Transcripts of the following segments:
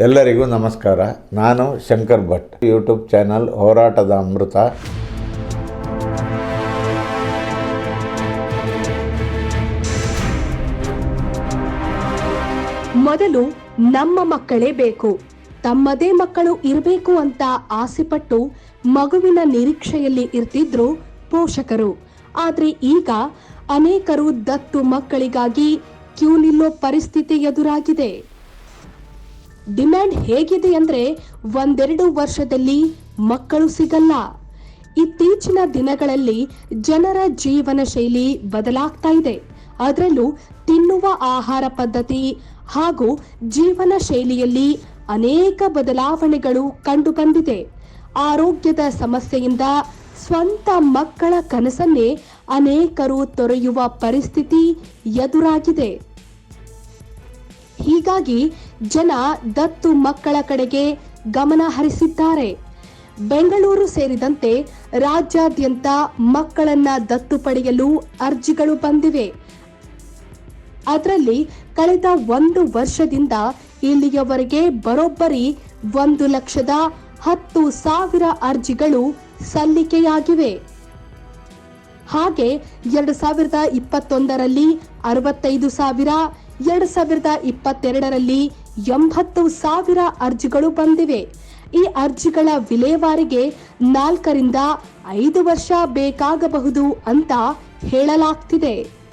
ಎಲ್ಲರಿಗೂ ನಮಸ್ಕಾರ. ನಾನು ಶಂಕರ್ ಭಟ್. ಯೂಟ್ಯೂಬ್ ಚಾನಲ್ ಹೋರಾಟದ ಅಮೃತ. ಮೊದಲು ನಮ್ಮ ಮಕ್ಕಳೇ ಬೇಕು. ತಮ್ಮದೇ ಮಕ್ಕಳು ಇರಬೇಕು ಅಂತ ಆಸೆಪಟ್ಟು ಮಗುವಿನ ನಿರೀಕ್ಷೆಯಲ್ಲಿ ಇರ್ತಿದ್ರು ಪೋಷಕರು. ಆದ್ರೆ ಈಗ ಅನೇಕರು ದತ್ತು ಮಕ್ಕಳಿಗಾಗಿ ಕ್ಯೂ ನಿಲ್ಲೋ ಪರಿಸ್ಥಿತಿ ಎದುರಾಗಿದೆ. ಡಿಮ್ಯಾಂಡ್ ಹೇಗಿದೆ ಅಂದ್ರೆ ಒಂದೆರಡು ವರ್ಷದಲ್ಲಿ ಮಕ್ಕಳು ಸಿಗಲ್ಲ. ಇತ್ತೀಚಿನ ದಿನಗಳಲ್ಲಿ ಜನರ ಜೀವನ ಶೈಲಿ ಬದಲಾಗ್ತಾ ಇದೆ. ಅದರಲ್ಲೂ ತಿನ್ನುವ ಆಹಾರ ಪದ್ಧತಿ ಹಾಗೂ ಜೀವನ ಶೈಲಿಯಲ್ಲಿ ಅನೇಕ ಬದಲಾವಣೆಗಳು ಕಂಡುಬಂದಿದೆ. ಆರೋಗ್ಯದ ಸಮಸ್ಯೆಯಿಂದ ಸ್ವಂತ ಮಕ್ಕಳ ಕನಸನ್ನೇ ಅನೇಕರು ತೊರೆಯುವ ಪರಿಸ್ಥಿತಿ ಎದುರಾಗಿದೆ. ಹೀಗಾಗಿ ಜನ ದತ್ತು ಮಕ್ಕಳ ಕಡೆಗೆ ಗಮನ ಹರಿಸಿದ್ದಾರೆ. ಬೆಂಗಳೂರು ಸೇರಿದಂತೆ ರಾಜ್ಯಾದ್ಯಂತ ಮಕ್ಕಳನ್ನ ದತ್ತು ಪಡೆಯಲು ಅರ್ಜಿಗಳು ಬಂದಿವೆ. ಅದರಲ್ಲಿ ಕಳೆದ ಒಂದು ವರ್ಷದಿಂದ ಇಲ್ಲಿಯವರೆಗೆ ಬರೋಬ್ಬರಿ ಒಂದು ಲಕ್ಷದ ಹತ್ತು ಸಾವಿರ ಅರ್ಜಿಗಳು ಸಲ್ಲಿಕೆಯಾಗಿವೆ. ಹಾಗೆ ಎರಡು ಸಾವಿರದ ಇಪ್ಪತ್ತೊಂದರಲ್ಲಿ ಅರವತ್ತೈದು ಸಾವಿರ, ಎರಡು ಸಾವಿರದ ಇಪ್ಪತ್ತೆರಡರಲ್ಲಿ ಎಂಬತ್ತು ಸಾವಿರ ಅರ್ಜಿಗಳು ಬಂದಿವೆ. ಈ ಅರ್ಜಿಗಳ ವಿಲೇವಾರಿಗೆ ನಾಲ್ಕರಿಂದ ಐದು ವರ್ಷ ಬೇಕಾಗಬಹುದು ಅಂತ ಹೇಳಲಾಗ್ತಿದೆ.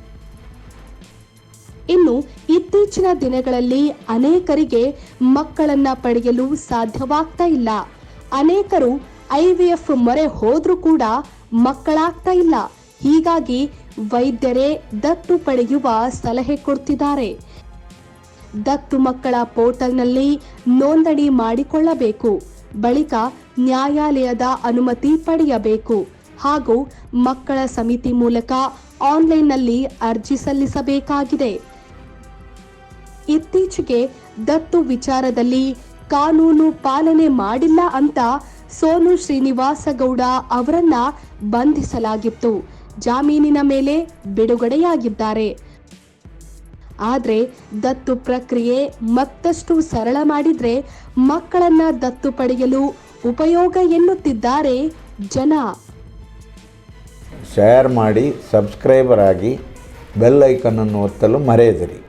ಇನ್ನು ಇತ್ತೀಚಿನ ದಿನಗಳಲ್ಲಿ ಅನೇಕರಿಗೆ ಮಕ್ಕಳನ್ನ ಪಡೆಯಲು ಸಾಧ್ಯವಾಗ್ತಾ ಇಲ್ಲ. ಅನೇಕರು ಐವಿಎಫ್ ಮೊರೆ ಹೋದ್ರೂ ಕೂಡ ಮಕ್ಕಳಾಗ್ತಾ ಇಲ್ಲ. ಹೀಗಾಗಿ ವೈದ್ಯರೇ ದತ್ತು ಪಡೆಯುವ ಸಲಹೆ ಕೊಡ್ತಿದ್ದಾರೆ. ದತ್ತು ಮಕ್ಕಳ ಪೋರ್ಟಲ್ನಲ್ಲಿ ನೋಂದಣಿ ಮಾಡಿಕೊಳ್ಳಬೇಕು. ಬಳಿಕ ನ್ಯಾಯಾಲಯದ ಅನುಮತಿ ಪಡೆಯಬೇಕು. ಹಾಗೂ ಮಕ್ಕಳ ಸಮಿತಿ ಮೂಲಕ ಆನ್ಲೈನ್ನಲ್ಲಿ ಅರ್ಜಿ ಸಲ್ಲಿಸಬೇಕಾಗಿದೆ. ಇತ್ತೀಚೆಗೆ ದತ್ತು ವಿಚಾರದಲ್ಲಿ ಕಾನೂನು ಪಾಲನೆ ಮಾಡಿಲ್ಲ ಅಂತ ಸೋನು ಶ್ರೀನಿವಾಸ ಗೌಡ ಅವರನ್ನ ಬಂಧಿಸಲಾಗಿತ್ತು. ಜಾಮೀನಿನ ಮೇಲೆ ಬಿಡುಗಡೆಯಾಗಿದ್ದಾರೆ. ಆದ್ರೆ ದತ್ತು ಪ್ರಕ್ರಿಯೆ ಮತ್ತಷ್ಟು ಸರಳ ಮಾಡಿದರೆ ಮಕ್ಕಳನ್ನು ದತ್ತು ಪಡೆಯಲು ಉಪಯೋಗ ಎನ್ನುತ್ತಿದ್ದಾರೆ ಜನ. ಶೇರ್ ಮಾಡಿ ಸಬ್ಸ್ಕ್ರೈಬರ್ ಆಗಿ ಬೆಲ್ ಐಕನನ್ನು ಒತ್ತಲು ಮರೆಯದಿರಿ.